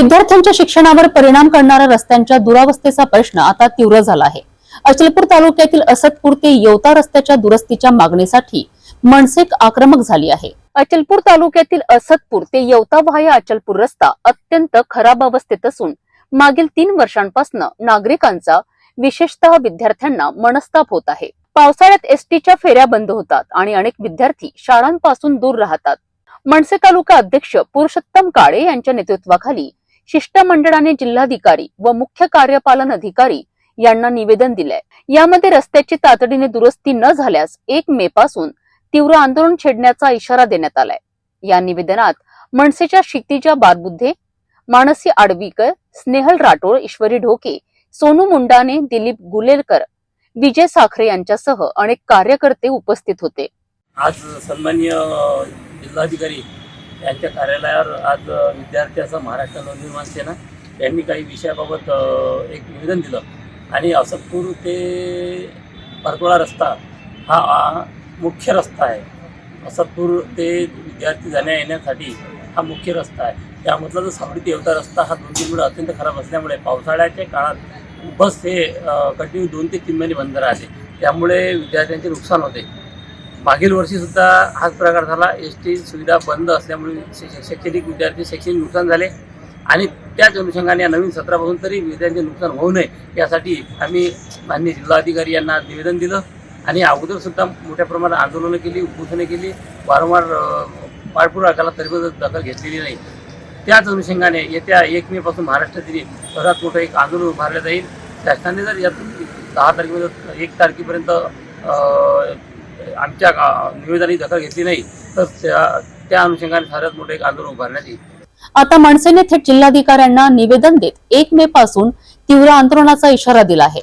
विद्यार्थ्यांच्या शिक्षणावर परिणाम करणाऱ्या रस्त्यांच्या दुरावस्थेचा प्रश्न आता तीव्र झाला आहे. अचलपूर तालुक्यातील असतपूर ते येवता रस्त्याच्या दुरुस्तीच्या मागणीसाठी मनसेक आक्रमक झाली आहे. अचलपूर तालुक्यातील असतपूर ते येवता व्हाय अचलपूर रस्ता अत्यंत खराब अवस्थेत असून मागील तीन वर्षांपासून नागरिकांचा विशेषतः विद्यार्थ्यांना मनस्ताप होत आहे. पावसाळ्यात एसटीच्या फेऱ्या बंद होतात आणि अनेक विद्यार्थी शाळांपासून दूर राहतात. मनसे तालुका अध्यक्ष पुरुषोत्तम काळे यांच्या नेतृत्वाखाली शिष्टमंडळाने जिल्हाधिकारी व मुख्य कार्यपालन अधिकारी यांना निवेदन दिलंय. यामध्ये रस्त्याची तातडीने दुरुस्ती न झाल्यास एक मे पासून तीव्र आंदोलन छेडण्याचा इशारा देण्यात आलाय. या निवेदनात मनसेच्या क्षितिजा बारबुद्धे मानसी आडवीकर स्नेहल राठोड ईश्वरी ढोके सोनू मुंडाने दिलीप गुलेलकर विजय साखरे यांच्यासह अनेक कार्यकर्ते उपस्थित होते. आज सन्मान्य जिल्हाधिकारी यांच्या कार्यालयावर आज विद्यार्थ्याचा महाराष्ट्र नवनिर्माण सेना यांनी काही विषयाबाबत एक निवेदन दिलं. आणि असतपूर ते परतोळा रस्ता हा मुख्य रस्ता आहे. असतपूर ते विद्यार्थी जाण्या येण्यासाठी हा मुख्य रस्ता आहे. त्यामधला जो सावडी देवता रस्ता हा दोन तीन वेळा अत्यंत खराब असल्यामुळे पावसाळ्याच्या काळात बस हे कंटिन्यू दोन ते तीन महिने बंद राहते त्यामुळे विद्यार्थ्यांचे नुकसान होते. मागील वर्षी सुद्धा हाच प्रकार झाला. एस टी सुविधा बंद असल्यामुळे शै- शैक्षणिक विद्यार्थी शैक्षणिक नुकसान झाले. आणि त्याच अनुषंगाने या नवीन सत्रापासून तरी विद्यार्थ्यांचे नुकसान होऊ नये यासाठी आम्ही माननीय जिल्हाधिकारी यांना निवेदन दिलं. आणि अगोदरसुद्धा मोठ्या प्रमाणात आंदोलनं केली उपोषणं केली. वारंवार अ, पाठपुरावा तरी दखल घेतलेली नाही. त्याच अनुषंगाने येत्या एक मेपासून महाराष्ट्र महाराष्ट्रातील सर्वात मोठं एक आंदोलन उभारलं जाईल शासनाने जर या दहा तारखेमध्ये एक तारखेपर्यंत आमच्या निवेदनाची दखल घेतली नाही तर त्या त्या अनुषंगाने सर्वात मोठं एक आंदोलन उभारण्यात येईल. आता मनसेने थेट जिल्हाधिकाऱ्यांना निवेदन देत एक मे पासून तीव्र आंदोलनाचा इशारा दिला आहे.